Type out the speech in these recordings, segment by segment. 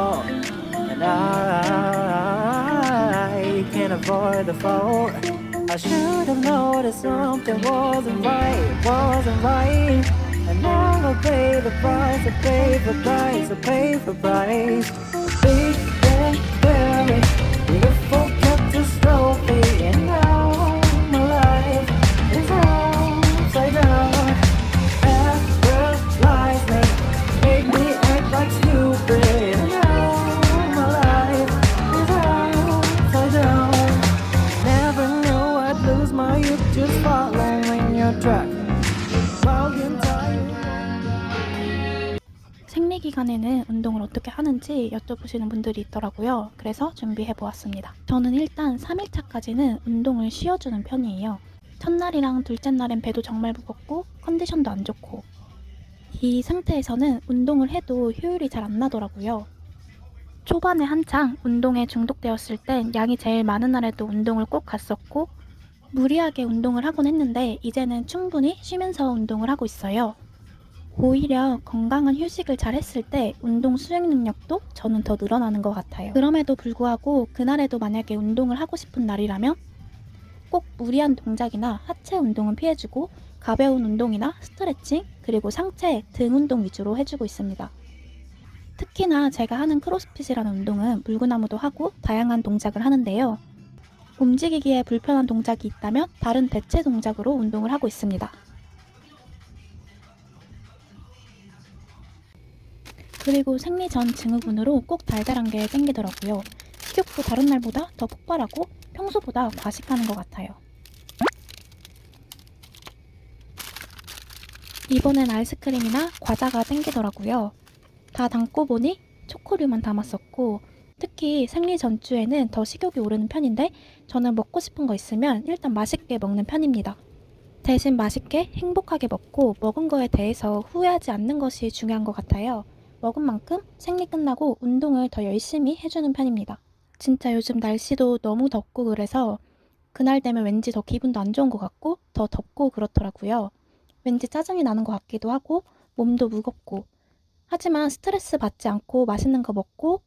the wall, and I can't avoid the fall. I should have noticed something wasn't right, wasn't right. And now I pay the price, I pay for price, I pay for price. Big 생리 기간에는 운동을 어떻게 하는지 여쭤보시는 분들이 있더라고요. 그래서 준비해 보았습니다. 저는 일단 3일차까지는 운동을 쉬어주는 편이에요. 첫날이랑 둘째 날엔 배도 정말 무겁고 컨디션도 안 좋고 이 상태에서는 운동을 해도 효율이 잘 안 나더라고요. 초반에 한창 운동에 중독되었을 땐 양이 제일 많은 날에도 운동을 꼭 갔었고 무리하게 운동을 하곤 했는데 이제는 충분히 쉬면서 운동을 하고 있어요. 오히려 건강한 휴식을 잘 했을 때 운동 수행 능력도 저는 더 늘어나는 것 같아요. 그럼에도 불구하고 그날에도 만약에 운동을 하고 싶은 날이라면 꼭 무리한 동작이나 하체 운동은 피해주고 가벼운 운동이나 스트레칭 그리고 상체 등 운동 위주로 해주고 있습니다. 특히나 제가 하는 크로스핏이라는 운동은 물구나무도 하고 다양한 동작을 하는데요. 움직이기에 불편한 동작이 있다면 다른 대체 동작으로 운동을 하고 있습니다. 그리고 생리 전 증후군으로 꼭 달달한 게 땡기더라고요. 식욕도 다른 날보다 더 폭발하고 평소보다 과식하는 것 같아요. 이번엔 아이스크림이나 과자가 땡기더라고요. 다 담고 보니 초코류만 담았었고 특히 생리 전주에는 더 식욕이 오르는 편인데 저는 먹고 싶은 거 있으면 일단 맛있게 먹는 편입니다. 대신 맛있게 행복하게 먹고 먹은 거에 대해서 후회하지 않는 것이 중요한 것 같아요. 먹은 만큼 생리 끝나고 운동을 더 열심히 해주는 편입니다. 진짜 요즘 날씨도 너무 덥고 그래서 그날 되면 왠지 더 기분도 안 좋은 것 같고 더 덥고 그렇더라고요. 왠지 짜증이 나는 것 같기도 하고 몸도 무겁고 하지만 스트레스 받지 않고 맛있는 거 먹고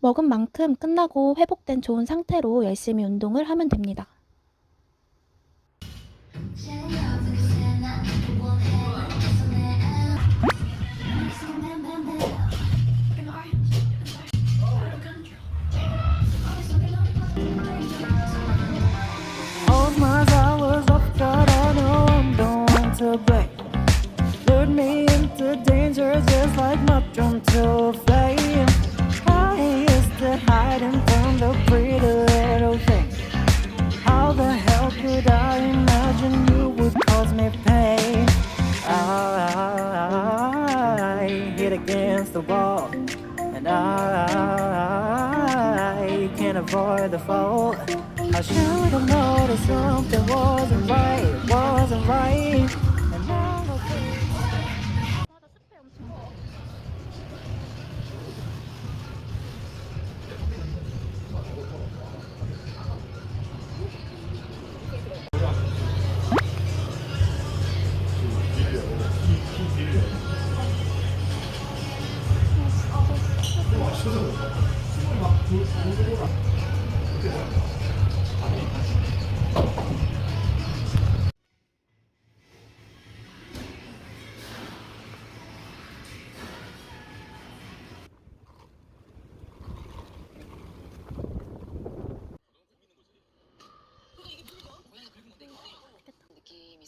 먹은 만큼 끝나고 회복된 좋은 상태로 열심히 운동을 하면 됩니다. The fall. I should have noticed something wasn't right,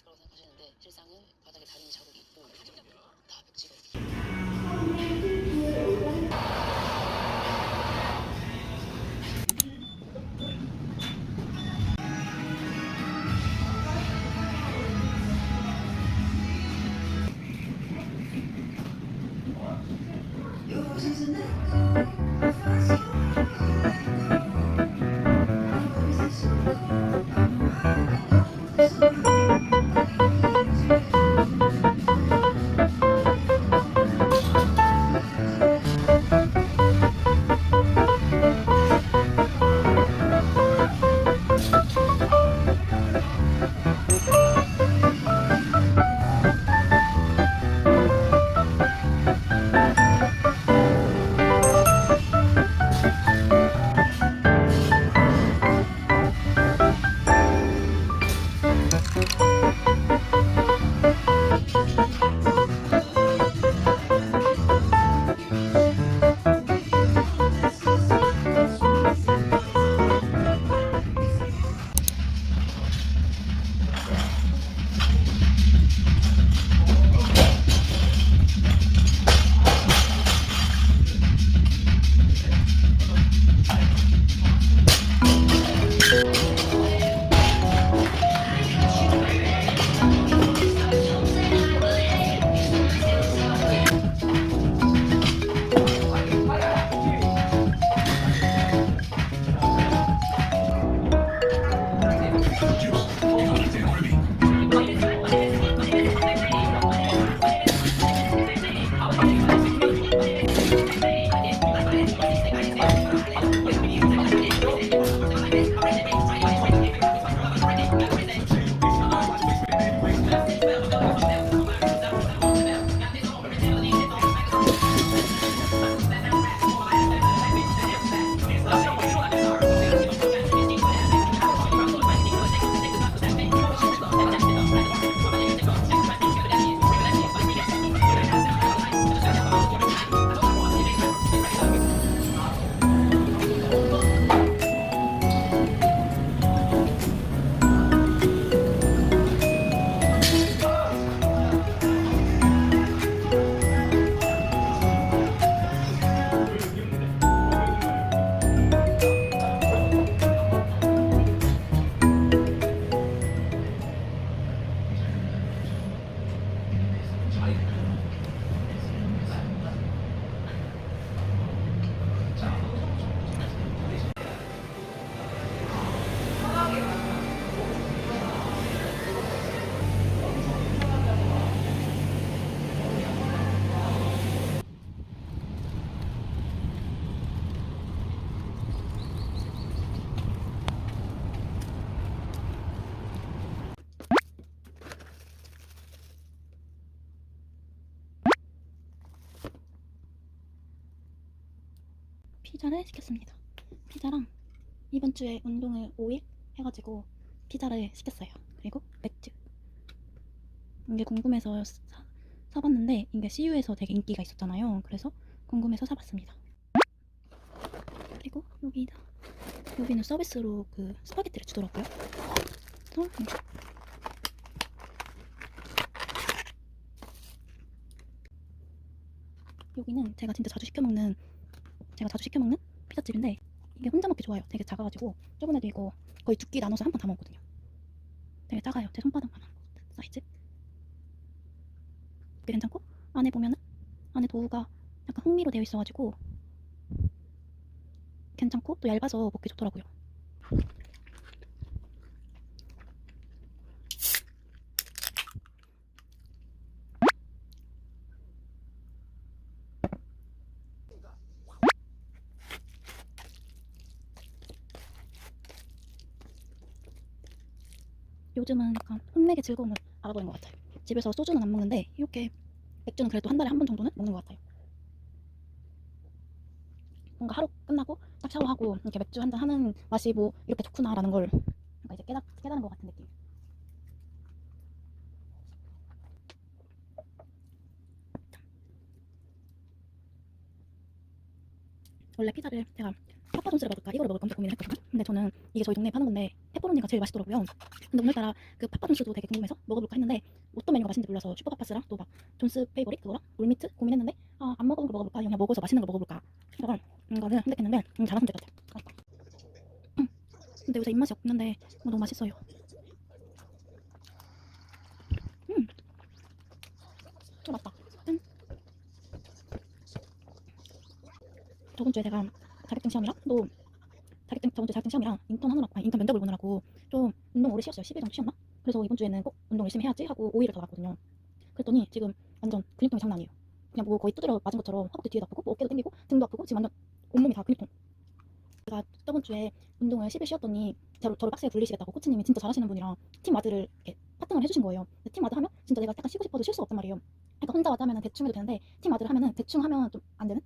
있을 거라고 생각하시는데 실상은 바닥에 다림 자국이 있고 다 벽지가 있어요. 피자를 시켰습니다. 피자랑 이번 주에 운동을 5일 해가지고 피자를 시켰어요. 그리고 맥주. 이게 궁금해서 사, 사봤는데 이게 CU에서 되게 인기가 있었잖아요. 그래서 궁금해서 사봤습니다. 그리고 여기다 여기는 서비스로 그 스파게티를 주더라고요. 그래서 음. 여기는 제가 진짜 자주 시켜 먹는 제가 자주 시켜 먹는 피자집인데 이게 혼자 먹기 좋아요. 되게 작아가지고 저번에도 이거 거의 두 끼 나눠서 한 번 다 먹었거든요. 되게 작아요. 제 손바닥만한 사이즈. 되게 괜찮고 안에 보면은 안에 도우가 약간 홍미로 되어 있어가지고 괜찮고 또 얇아서 먹기 좋더라고요. 요즘은 약간 혼맥의 즐거움을 알아보는 것 같아요. 집에서 소주는 안 먹는데 이렇게 맥주는 그래도 한 달에 한 번 정도는 먹는 것 같아요. 뭔가 하루 끝나고 딱 샤워하고 이렇게 맥주 한 잔 하는 맛이 뭐 이렇게 좋구나라는 걸 뭔가 이제 깨닫, 깨닫는 것 같은 느낌. 원래 피자를 제가 파파존스를 먹을까 이거를 먹을까 엄청 고민을 했거든요. 근데 저는 이게 저희 동네에 파는 건데 페퍼로니가 제일 맛있더라고요. 근데 오늘따라 그 파파존스도 되게 궁금해서 먹어볼까 했는데 어떤 메뉴가 맛있는지 몰라서 슈퍼파파스랑 또 막 존스 페이보릿 그거랑 롤미트 고민했는데 아, 안 먹어본 거 먹어볼까 그냥 먹어서 맛있는 거 먹어볼까 그래서 이거를 선택했는데 음, 잘한 선택 같아요. 음, 근데 요새 입맛이 없는데 어, 너무 맛있어요. 음, 또 맞다. 짠. 저번 주에 제가 자격증 시험이랑 또 자격증 저번 주 자격증 시험이랑 인턴 하느라 아니 인턴 면접을 보느라고 좀 운동 오래 쉬었어요. 10일 정도 쉬었나? 그래서 이번 주에는 꼭 운동 열심히 해야지 하고 5일을 더 갔거든요. 그랬더니 지금 완전 근육통이 장난 아니에요. 그냥 뭐 거의 두드려 맞은 것처럼 허벅지 뒤에도 아프고 뭐 어깨도 당기고 등도 아프고 지금 완전 온몸이 다 근육통. 제가 저번 주에 운동을 10일 쉬었더니 저를, 저를 빡세게 불리시겠다고 코치님이 진짜 잘하시는 분이랑 팀 와드를 이렇게 파트너를 해주신 거예요. 팀 와드 하면 진짜 내가 약간 쉬고 싶어도 쉴 수가 없단 말이에요. 그러니까 혼자 와드 하면 대충 해도 되는데 팀 와드를 하면은 대충 하면 좀 안 되는?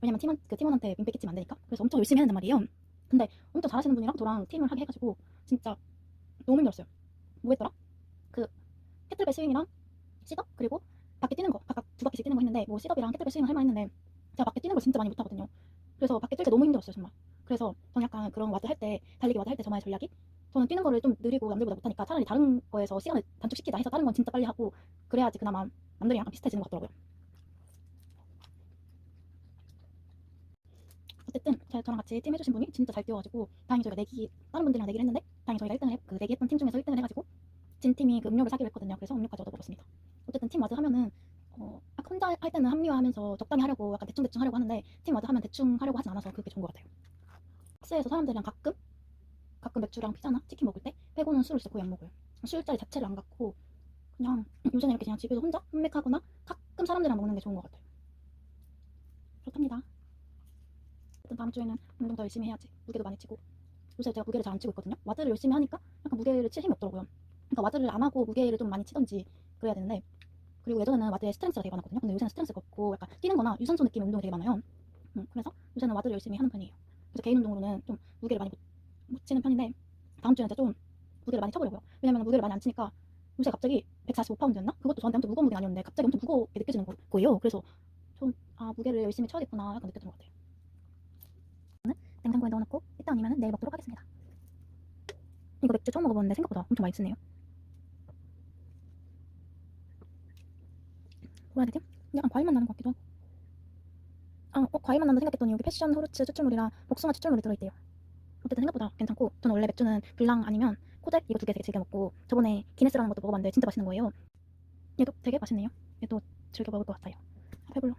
왜냐면 팀원, 그 팀원한테 민폐 끼치면 안 되니까. 그래서 엄청 열심히 된단 말이에요. 근데 엄청 잘하시는 분이랑 저랑 팀을 하게 해가지고 진짜 너무 힘들었어요. 뭐 했더라? 그 캐틀벨 스윙이랑 시덥 그리고 밖에 뛰는 거 각각 두 바퀴씩 뛰는 거 했는데 뭐 시덥이랑 캐틀벨 스윙을 할만 했는데 제가 밖에 뛰는 걸 진짜 많이 못하거든요. 그래서 밖에 뛸 때 너무 힘들었어요 정말. 그래서 저는 약간 그런 와드 할 때 달리기 와드 할 때 저만의 전략이 저는 뛰는 거를 좀 느리고 남들보다 못하니까 차라리 다른 거에서 시간을 단축시키자 해서 다른 건 진짜 빨리 하고 그래야지 그나마 남들이랑 비슷해지는 것 같더라고요. 어쨌든 저- 저랑 같이 팀 해주신 분이 진짜 잘 뛰어가지고 다행히 저희가 내기 다른 분들이랑 내기를 했는데 다행히 저희가 1등을 해, 그 내기했던 팀 중에서 1등을 해가지고 진 팀이 그 음료를 사기로 했거든요. 그래서 음료까지 얻어먹었습니다. 어쨌든 팀 와드 하면은 어, 약 혼자 할 때는 합리화하면서 적당히 하려고 약간 대충 대충 하려고 하는데 팀 와드 하면 대충 하려고 하진 않아서 그게 좋은 것 같아요. 학교에서 사람들이랑 가끔 가끔 맥주랑 피자나 치킨 먹을 때 빼고는 술을 진짜 거의 안 먹어요. 술자리 자체를 안 갖고 그냥 요새는 이렇게 그냥 집에서 혼자 홈맥하거나 가끔 사람들이랑 먹는 게 좋은 것 같아요. 그렇답니다. 다음 주에는 운동 더 열심히 해야지. 무게도 많이 치고. 요새 제가 무게를 잘 안 치고 있거든요. 와드를 열심히 하니까 약간 무게를 칠 힘이 없더라고요. 그러니까 와드를 안 하고 무게를 좀 많이 치던지 그래야 되는데 그리고 예전에는 와드에 스트렝스가 되게 많았거든요. 근데 요새는 스트렝스가 없고 약간 뛰는 거나 유산소 느낌의 운동이 되게 많아요. 음, 그래서 요새는 와드를 열심히 하는 편이에요. 그래서 개인 운동으로는 좀 무게를 많이 못, 못 치는 편인데 다음 주에는 좀 무게를 많이 쳐보려고요. 왜냐면 무게를 많이 안 치니까 요새 갑자기 145파운드였나? 그것도 저한테 엄청 무거운 무게는 아니었는데 갑자기 엄청 무겁게 느껴지는 거, 거예요. 그래서 좀 아 무게를 열심히 쳐야겠구나 약간 느꼈던 것 같아요. 냉장고에 넣어놓고 이따 아니면 내일 먹도록 하겠습니다. 이거 맥주 처음 먹어봤는데 생각보다 엄청 맛있네요. 뭐라 해야 되지? 약간 과일 맛 나는 것 같기도 하고. 아, 어, 과일 맛 난다 생각했더니 여기 패션 후르츠 추출물이랑 복숭아 추출물이 들어있대요. 어쨌든 생각보다 괜찮고 저는 원래 맥주는 블랑 아니면 코덱 이거 두 개 되게 즐겨 먹고 저번에 기네스라는 것도 먹어봤는데 진짜 맛있는 거예요. 얘도 되게 맛있네요. 얘도 즐겨 먹을 것 같아요. 아, 배불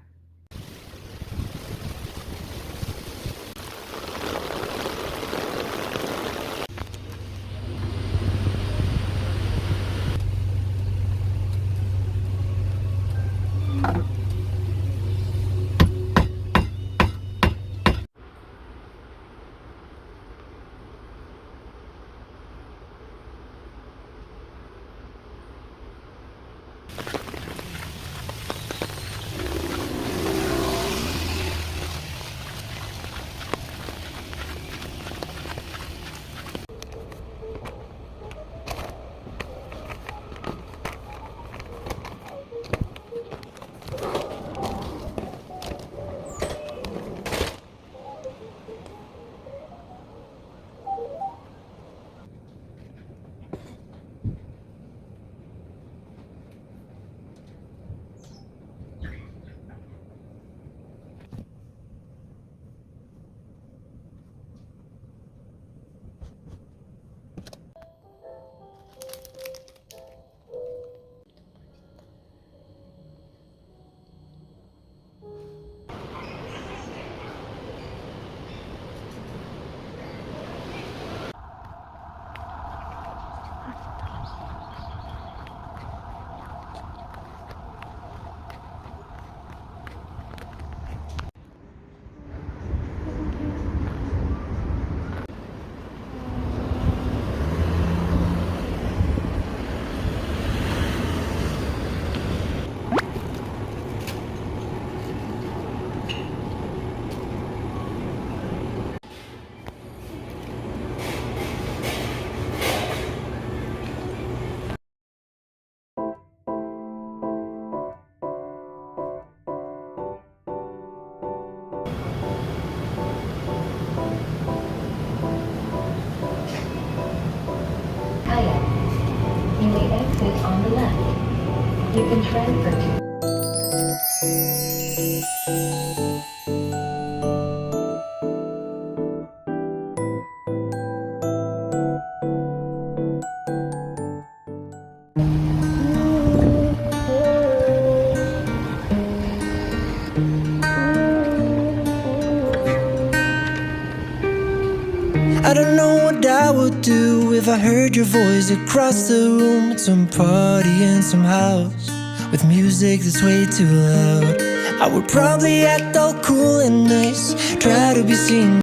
I heard your voice across the room at some party in some house with music that's way too loud. I would probably act all cool and nice, try to be seen